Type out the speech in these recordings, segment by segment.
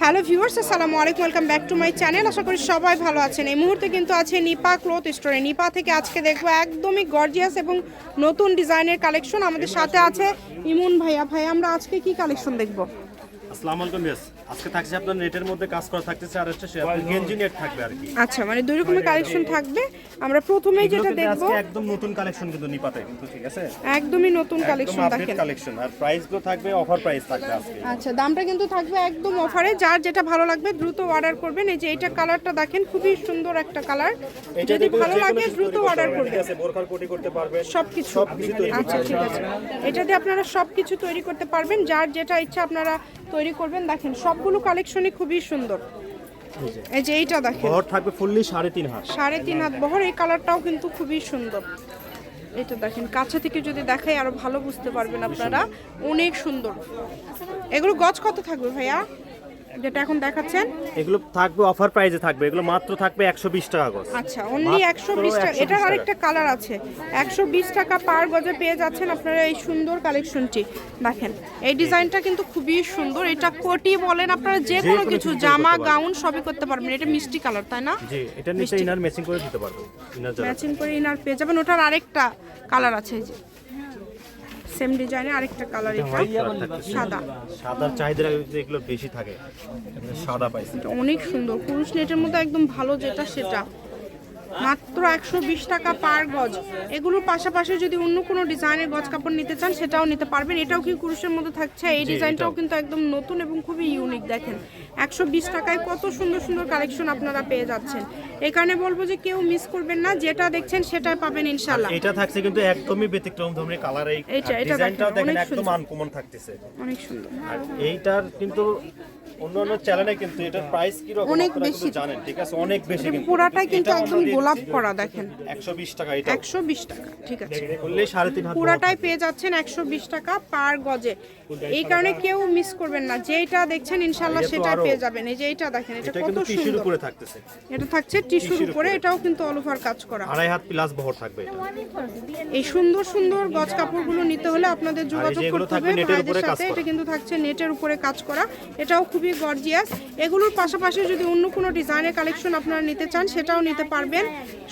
Hello viewers আসসালামু আলাইকুম welcome back to my channel আশা করি সবাই ভালো আছেন। এই মুহূর্তে কিন্তু আছে নিপা ক্লোথ স্টোরে নিপা থেকে আজকে দেখব একদমই গর্জিয়াস এবং নতুন ডিজাইনের কালেকশন আমাদের সাথে আছে ইমুন ভাইয়া। ভাই আমরা আজকে কি কালেকশন দেখব? আসসালামু আলাইকুম বেশ আজকে থাকছে আপনার নেটের মধ্যে কাজ করা থাকতেছে আর হচ্ছে আপনার গেঞ্জি নেট থাকবে আর কি। আচ্ছা মানে দুই রকমের কালেকশন থাকবে। আমরা প্রথমেই যেটা কিন্তু একদম নতুন কালেকশন কিন্তু নিপাতে কিন্তু ঠিক আছে? একদমই নতুন কালেকশন দেখেন। কালেকশন আর প্রাইসগুলো থাকবে অফার প্রাইস থাকবে আজকে। আচ্ছা দামটা কিন্তু থাকবে একদম অফারে যার যেটা ভালো লাগবে দ্রুত অর্ডার করবেন। এই যে এটা কালারটা দেখেন খুবই সুন্দর একটা কালার এটা যদি ভালো লাগে দ্রুত অর্ডার করবেন। কোটি করতে পারবেন। সবকিছু। আচ্ছা ঠিক আছে। এটা দিয়ে আপনারা সবকিছু তৈরি করতে পারবেন। যার যেটা ইচ্ছা আপনারা তৈরি করবেন দেখেন সবগুলো কালেকশনই খুবই সুন্দর। এই যে এইটা দেখেন। বহর থাকবে ফুললি সাড়ে তিন হাত। সাড়ে তিন হাত বহর এই কালারটাও কিন্তু খুবই সুন্দর। এটা দেখেন কাছে থেকে যদি দেখাই আরও ভালো বুঝতে পারবেন আপনারা। অনেক সুন্দর। এগুলো গজ কত থাকবে ভাইয়া? যেটা এখন দেখাচ্ছেন? এগুলো থাকবে অফার প্রাইসে থাকবে। এগুলো মাত্র থাকবে একশো বিশ টাকা গজ। আচ্ছা অনলি মাত্র একশো বিশ টাকা। 120 এটার আরেকটা কালার আছে। একশো বিশ টাকা পার গজে পেয়ে যাচ্ছেন আপনারা এই সুন্দর কালেকশনটি দেখেন এই ডিজাইনটা কিন্তু খুবই সুন্দর। এটা কোটি বলেন আপনারা যে কোনো কিছু জামা গাউন সবই করতে পারবেন। এটা মিষ্টি কালার তাই না? জি এটা নিচে ইনার ম্যাচিং করে দিতে পারব ইনার ম্যাচিং করে ইনার পেয়ে যাবেন। ওটার আরেকটা কালার আছে এই যে। সেম ডিজাইনে আরেকটা কালার এটা সাদা। সাদার চাহিদা এগুলো বেশি থাকে। সাদা পাইছি। অনেক সুন্দর। পুরুষ নেটের মধ্যে একদম ভালো যেটা সেটা। মাত্র একশো বিশ টাকা পার গজ। এগুলোর পাশাপাশি যদি অন্য কোনো ডিজাইনের গজ কাপড় নিতে চান সেটাও নিতে পারবেন। এটাও কি কুরুশের মধ্যে থাকছে? এই ডিজাইনটাও কিন্তু একদম নতুন এবং খুবই ইউনিক দেখেন। একশো বিশ টাকায় কত সুন্দর সুন্দর কালেকশন আপনারা পেয়ে যাচ্ছেন। এই কারণে বলব যে কেউ মিস করবেন না যেটা দেখছেন সেটাই পাবেন ইনশাল্লাহ এটা থাকছে কিন্তু একদমই ব্যতিক্রম ধরনের কালার এই ডিজাইনটাও দেখেন, একদম আনকমন থাকতেছে। অনেক সুন্দর। আর এইটার কিন্তু অন্য অন্য চ্যানেলে কিন্তু এটার প্রাইস কি রকম অনেক আপনারা বেশি। জানেন ঠিক আছে? অনেক বেশি কিন্তু। পুরাটাই কিন্তু একদম গোলাপ করা দেখেন। 120 টাকা একশো বিশ টাকা ঠিক আছে। পুরাটাই পেয়ে যাচ্ছেন একশো বিশ টাকা পার গজে। এই কারণে কেউ মিস করবেন না। যেটা দেখছেন ইনশাল্লাহ সেটা পেয়ে যাবেন। এই যে এটা দেখেন এটা কত সুন্দর। উপরে থাকতেছে। এটা থাকছে টিস্যুর উপরে এটাও কিন্তু অল ওভার কাজ করা। আড়াই হাত প্লাস বহর থাকবে এটা। এই সুন্দর সুন্দর গজ কাপড়গুলো নিতে হলে আপনাদের যোগাযোগ করতে হবে। ভাইদের সাথে এটা কিন্তু থাকছে নেটের উপরে কাজ করা। এটাও খুবই গর্জিয়াস এগুলোর পাশাপাশি যদি অন্য কোনো ডিজাইনের কালেকশন আপনারা নিতে চান সেটাও নিতে পারবেন।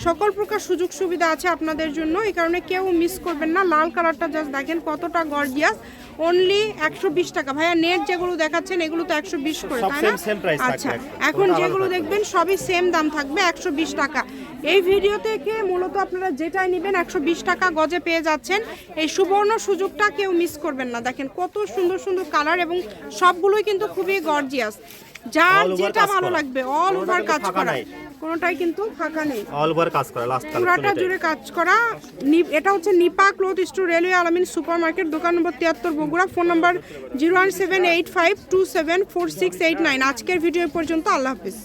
সকল প্রকার সুযোগ সুবিধা আছে আপনাদের জন্য। এই কারণে কেউ মিস করবেন না। লাল কালারটা জাস্ট দেখেন কতটা গর্জিয়াস অনলি একশো বিশ টাকা। ভাইয়া নেট যেগুলো দেখাচ্ছেন এগুলো তো একশো বিশ করে তাই না? আচ্ছা এখন। যেগুলো দেখবেন সবই সেম দাম থাকবে একশো বিশ টাকা। এই ভিডিও থেকে মূলত আপনারা যেটাই নেবেন একশো বিশ টাকা গজে পেয়ে যাচ্ছেন। এই সুবর্ণ সুযোগটা কেউ মিস করবেন না। দেখেন কত সুন্দর সুন্দর কালার এবং সবগুলোই কিন্তু খুবই গর্জিয়াস যার যেটা ভালো লাগবে অল ওভার কাজ করা। কোনোটাই কিন্তু ফাঁকা নেই। অল ওভার কাজ করা লাস্ট পুরাটা জুড়ে কাজ করা এটা হচ্ছে Nipa cloth store railway Alamin super market দোকান নম্বর তিয়াত্তর Bogura phone number zero one seven eight five two seven four six eight nine. আজকের ভিডিও পর্যন্ত আল্লাহ হাফিজ।